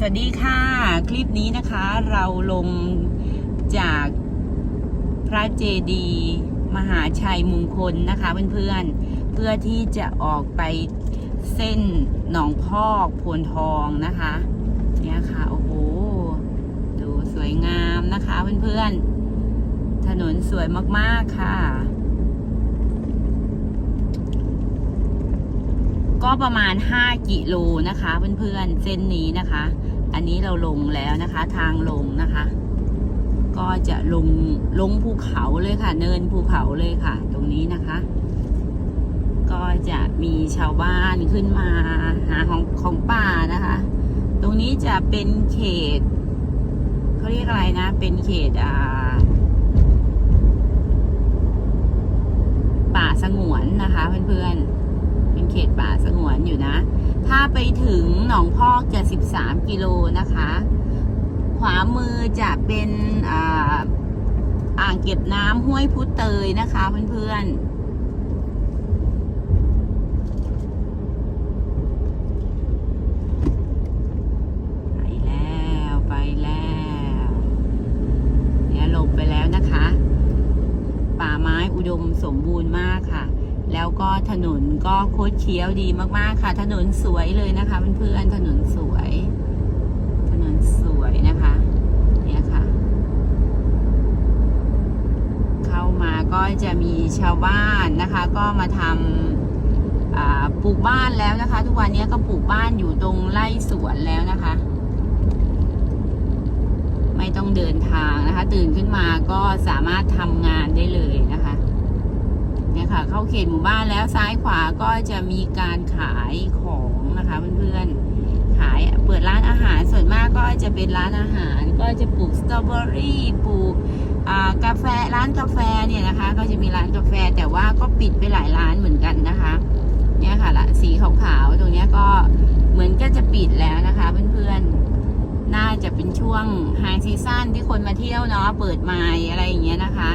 สวัสดีค่ะ คลิปนี้นะคะเราลงจากพระเจดีย์มหาชัยมงคลนะคะเพื่อนๆ เพื่อที่จะออกไปเส้นหนองพอกโพนทองนะคะ เนี่ยค่ะ โอ้โห ดูสวยงามนะคะเพื่อนๆ ถนนสวยมากๆค่ะ ก็ประมาณ 5 กิโลนะคะเพื่อนๆเส้นนี้นะคะ อันนี้เราลงแล้วนะคะ ทางลงนะคะ ก็จะลงลงภูเขาเลยค่ะ เนินภูเขาเลยค่ะ ตรงนี้นะคะ ก็จะมีชาวบ้านขึ้นมาหาของของป่านะคะ ตรงนี้จะเป็นเขตเขาเรียกอะไรนะ เป็นเขตอ่าป่าสงวนนะคะเพื่อนๆ ป่าสงวนอยู่นะ ถ้าไปถึงหนองพอกจะ13 กิโลนะคะ ขวามือจะเป็นอ่าอ่างเก็บน้ำห้วยพุเตยนะคะเพื่อนๆไปแล้วไปแล้วเนี่ยลงไปแล้วนะคะ ป่าไม้อุดมสมบูรณ์มากค่ะ แล้วก็ถนนก็โคตรเคี้ยวดีมากๆค่ะ ถนนสวยเลยนะคะเพื่อนๆถนนสวย ถนนสวยนะคะเนี่ยค่ะ เข้ามาก็จะมีชาวบ้านนะคะ ก็มาทำปลูกบ้านแล้วนะคะ ทุกวันนี้ก็ปลูกบ้านอยู่ตรงไร่สวนแล้วนะคะ ไม่ต้องเดินทางนะคะ ตื่นขึ้นมาก็สามารถทำงานได้เลยนะคะ เข้าเขตหมู่บ้านแล้วซ้ายขวาก็จะมีการขายของนะคะเพื่อนๆขายเปิดร้านอาหารส่วนมากก็จะเป็นร้านอาหารก็จะปลูกสตรอเบอรี่ปลูกกาแฟร้านกาแฟเนี่ยนะคะ ก็จะมีร้านกาแฟแต่ว่าก็ปิดไปหลายร้านเหมือนกันนะคะเนี่ยค่ะละสีขาวๆตรงนี้ก็เหมือนก็จะปิดแล้วนะคะเพื่อนๆน่าจะเป็นช่วงไฮซีซั่นที่คนมาเที่ยวเนาะเปิดไมล์อะไรอย่างเงี้ยนะคะ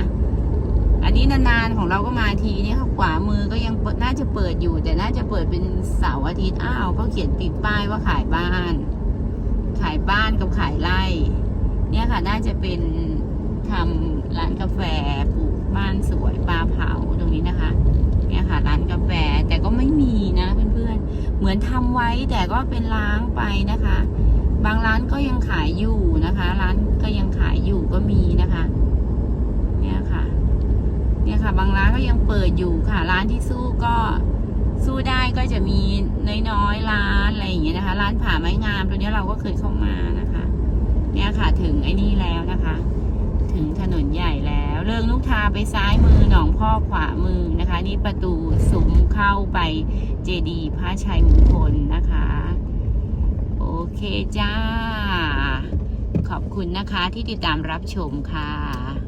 อันนี้นานๆของเราก็มาทีนี่ค่ะขวามือก็ยังน่าจะเปิดอยู่ แต่น่าจะเปิดเป็นเสาร์อาทิตย์อ้าวเขาเขียนติดป้ายว่าขายบ้าน ขายบ้านกับขายไร่ เนี่ยค่ะ น่าจะเป็นทำร้านกาแฟปลูกบ้านสวยปลาเผาตรงนี้นะคะเนี่ยค่ะร้านกาแฟแต่ก็ไม่มีนะเพื่อนๆเหมือนทำไว้แต่ก็เป็นล้างไปนะคะ บางร้านก็ยังขายอยู่นะคะ ร้านก็ยังขายอยู่ก็มีนะคะ ค่ะ บางร้านก็ยังเปิดอยู่ค่ะ ร้านที่สู้ก็สู้ได้ก็จะมีน้อยๆร้านอะไรอย่างเงี้ยนะคะ ร้านผ่าไม้งามตัวเนี้ยเราก็เคยเข้ามานะคะ เนี่ยค่ะถึงไอ้นี่แล้วนะคะ ถึงถนนใหญ่แล้ว เรื่องลูกทาไปซ้ายมือหนองพ่อขวามือนะคะ นี่ประตูซุ้มเข้าไปเจดีพระชัยมงคลนะคะ โอเคจ้า ขอบคุณนะคะที่ติดตามรับชมค่ะ